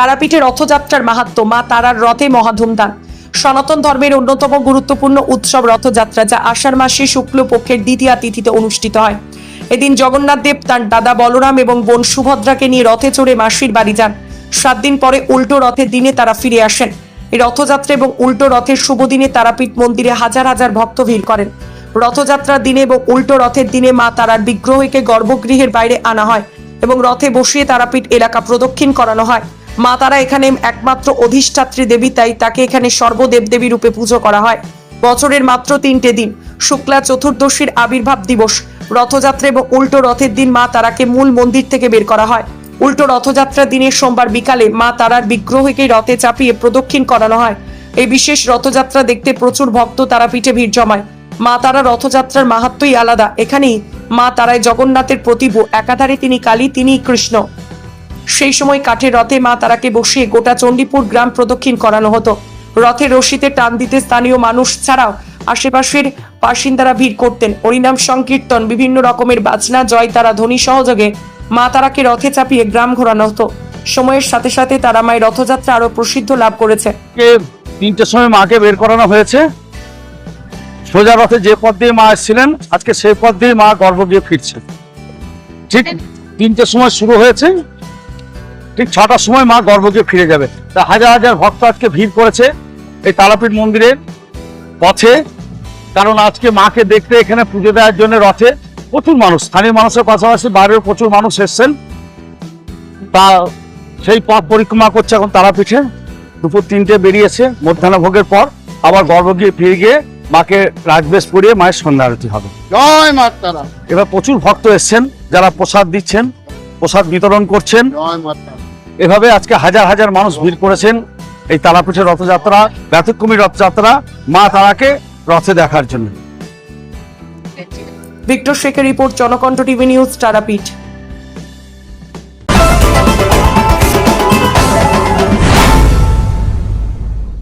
তারাপীঠের রথযাত্রার মাহাত্ম, মা তারার রথে মহাধুমদান সনাতন ধর্মের অন্যতম গুরুত্বপূর্ণ উৎসব রথযাত্রা, যা আষাঢ় মাসে শুক্লপক্ষের দ্বিতীয়া তিথিতে অনুষ্ঠিত হয়। এদিন জগন্নাথ দেব তার দাদা বলরাম এবং বোন সুভদ্রাকে নিয়ে রথে চড়ে মাসির বাড়ি যান। সাত দিন পরে উল্টো রথের দিনে তারা ফিরে আসেন। এই রথযাত্রা এবং উল্টো রথের শুভ দিনে তারাপীঠ মন্দিরে হাজার হাজার ভক্ত ভিড় করেন। রথযাত্রার দিনে এবং উল্টো রথের দিনে মা তারার বিগ্রহকে গর্ভগৃহের বাইরে আনা হয় এবং রথে বসিয়ে তারাপীঠ এলাকা প্রদক্ষিণ করানো হয়। মা তারা এখানে একমাত্র অধিষ্ঠাত্রী দেবী, তাই তাকে এখানে সর্বদেবদেবী রূপে পুজো করা হয়। বছরের মাত্র তিনটে দিন, শুক্লা চতুর্দশীর আবির্ভাব দিবস। রথযাত্রা এবং উল্টো রথের দিন মা তারাকে মূল মন্দির থেকে বের করা হয়। উল্টো রথযাত্রার দিনের সোমবার বিকালে মা তারার বিগ্রহকে রথে চাপিয়ে প্রদক্ষিণ করানো হয়। এই বিশেষ রথযাত্রা দেখতে প্রচুর ভক্ত তারা তারাপীঠে ভিড় জমায়। মা তারা রথযাত্রার মাহাত্মই আলাদা। এখানেই মা তারায় জগন্নাথের প্রতিভ, একাধারে তিনি কালী তিনি কৃষ্ণ। সেই সময় কাঠের রথে মা তারাকে বসিয়ে গোটা চণ্ডীপুর গ্রাম প্রদক্ষিণ করানো হতো। রথের রশিতে টান দিতে স্থানীয় মানুষ ছাড়াও আশেপাশের বাসিন্দারা ভিড় করতেন। হরিনাম সংকীর্তন। বিভিন্ন রকমের বাজনা, জয় তারা ধ্বনি সহযোগে মা তারাকে রথে চাপিয়ে গ্রাম ঘোরানো হতো। সময়ের সাথে সাথে তারা মায়ের রথযাত্রা আরও প্রসিদ্ধ লাভ করেছে। তিনটের সময় মাকে বের করানো হয়েছে। সোজা রথে যে পথ দিয়ে মা এসেছিলেন, আজকে সেই পথ দিয়ে মা গর্ভ দিয়ে ফিরছে ঠিক তিনটের সময় শুরু হয়েছে। ঠিক ছটার সময় মা গর্ভকে ফিরে যাবে। তা হাজার হাজার ভক্ত আজকে ভিড় করেছে এই তারাপীঠ মন্দিরের পথে। কারণ আজকে মাকে দেখতে এখানে পুজো দেওয়ার জন্য রথে প্রচুর মানুষ স্থানীয় মানুষের পাশাপাশি বাইরেও প্রচুর মানুষ এসছেন। তা সেই পথ পরিক্রমা করছে এখন তারাপীঠে। দুপুর তিনটে বেরিয়েছে মধ্যাহ্ন ভোগের পর আবার গর্ভ গিয়ে ফিরে গিয়ে মাকে রাজবেশ পরিয়ে মায়ের সন্ধ্যা আরতি হবে। জয় মা তারা। এবার প্রচুর ভক্ত এসছেন যারা প্রসাদ দিচ্ছেন প্রসাদ বিতরণ করছেন। জয় মা তারা। এভাবে আজকে হাজার হাজার মানুষ ভিড় করেছেন এই তারাপীঠের রথযাত্রা, ব্যতিক্রমী রথযাত্রা মা তারাকে রথে দেখার জন্য। ভিক্টর শেখের report Janakantha TV news, Tarapith.